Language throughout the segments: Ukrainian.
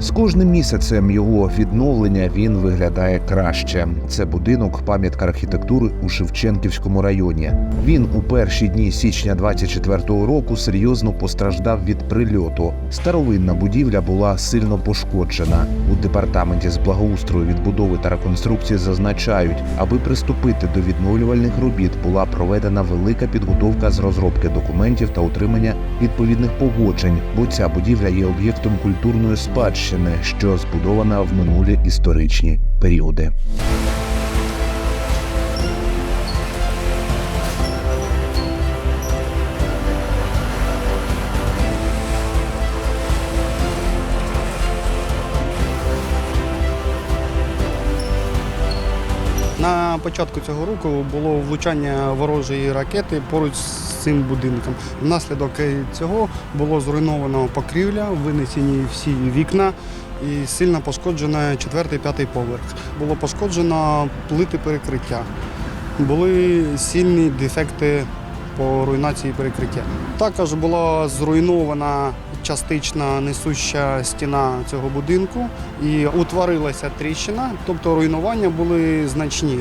З кожним місяцем його відновлення він виглядає краще. Це будинок, пам'ятка архітектури у Шевченківському районі. Він у перші дні січня 24-го року серйозно постраждав від прильоту. Старовинна будівля була сильно пошкоджена. У департаменті з благоустрою відбудови та реконструкції зазначають, аби приступити до відновлювальних робіт, була проведена велика підготовка з розробки документів та утримання відповідних погоджень, бо ця будівля є об'єктом культурної спадщини, що збудована в минулі історичні періоди. На початку цього року було влучання ворожої ракети поруч з цим будинком. Внаслідок цього було зруйновано покрівля, винесені всі вікна і сильно пошкоджено 4-5 поверх. Було пошкоджено плити перекриття. Були сильні дефекти по руйнації перекриття. Також була зруйнована частична несуща стіна цього будинку і утворилася тріщина, тобто руйнування були значні.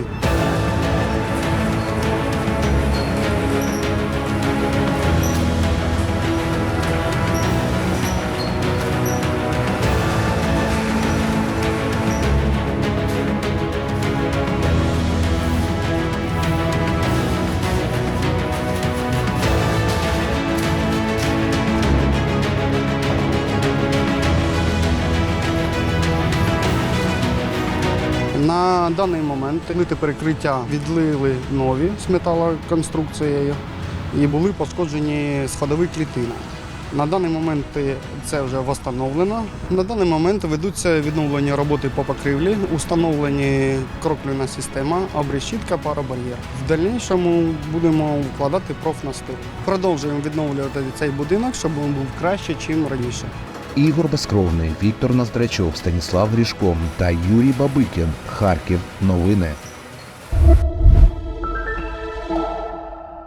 На даний момент плити перекриття відлили нові з металоконструкцією і були пошкоджені сходові клітини. На даний момент це вже встановлено. На даний момент ведуться відновлені роботи по покрівлі, установлені кроклюна система, обрешітка, парабар'єр. В дальнішому будемо вкладати профнастил. Продовжуємо відновлювати цей будинок, щоб він був краще, ніж раніше. Ігор Безкровний, Віктор Ноздрачов, Станіслав Грішко та Юрій Бабикін. Харків. Новини.